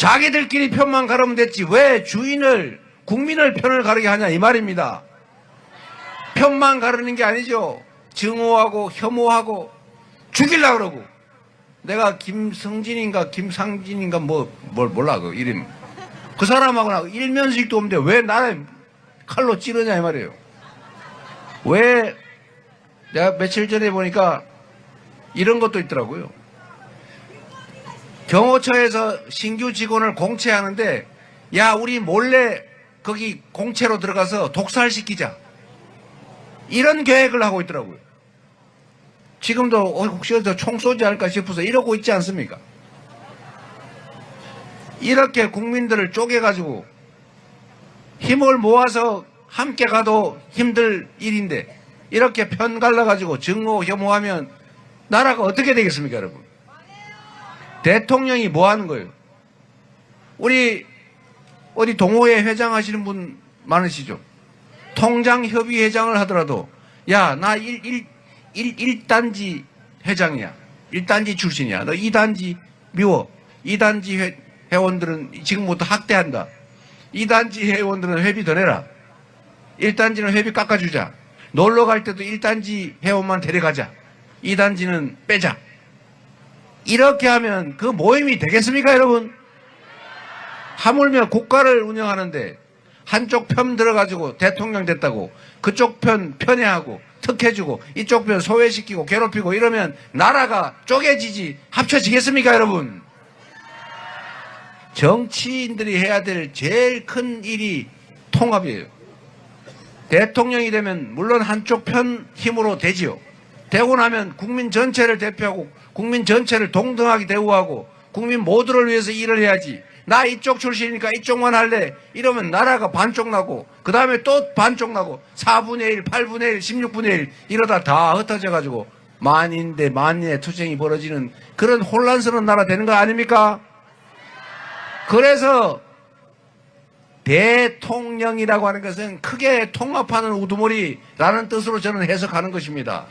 자기들끼리 편만 가르면 됐지 왜 주인을 국민을 편을 가르게 하냐 이 말입니다. 편만 가르는 게 아니죠. 증오하고 혐오하고 죽일라 그러고 내가 김성진인가 김상진인가 뭐 뭘 몰라 그 이름 그 사람하고나 일면식도 없는데 왜 나를 칼로 찌르냐 이 말이에요. 왜 내가 며칠 전에 보니까 이런 것도 있더라고요. 경호처에서 신규 직원을 공채하는데 야 우리 몰래 거기 공채로 들어가서 독살시키자 이런 계획을 하고 있더라고요. 지금도 어, 혹시 어디서 총 쏘지 않을까 싶어서 이러고 있지 않습니까? 이렇게 국민들을 쪼개가지고 힘을 모아서 함께 가도 힘들 일인데 이렇게 편 갈라가지고 증오 혐오하면 나라가 어떻게 되겠습니까 여러분? 대통령이 뭐 하는 거예요? 우리 어디 동호회 회장 하시는 분 많으시죠? 통장 협의 회장을 하더라도 야나일일일 일단지 회장이야. 1단지 출신이야. 너 2단지 미워. 2단지 회, 회원들은 지금부터 학대한다. 2단지 회원들은 회비 더 내라. 1단지는 회비 깎아주자. 놀러 갈 때도 1단지 회원만 데려가자. 2단지는 빼자. 이렇게 하면 그 모임이 되겠습니까, 여러분? 하물며 국가를 운영하는데 한쪽 편 들어가지고 대통령 됐다고 그쪽 편 편애하고 특혜주고 이쪽 편 소외시키고 괴롭히고 이러면 나라가 쪼개지지 합쳐지겠습니까, 여러분? 정치인들이 해야 될 제일 큰 일이 통합이에요. 대통령이 되면 물론 한쪽 편 힘으로 되지요. 나면 국민 전체를 대표하고 국민 전체를 동등하게 대우하고 국민 모두를 위해서 일을 해야지. 나 이쪽 출신이니까 이쪽만 할래. 이러면 나라가 반쪽 나고 그 다음에 또 반쪽 나고 4분의 1, 8분의 1, 16분의 1 이러다 다 흩어져 가지고 만인 대 만인의 투쟁이 벌어지는 그런 혼란스러운 나라 되는 거 아닙니까? 그래서 대통령이라고 하는 것은 크게 통합하는 우두머리라는 뜻으로 저는 해석하는 것입니다.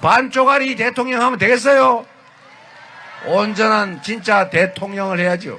반쪽알이 대통령 하면 되겠어요? 온전한 진짜 대통령을 해야죠.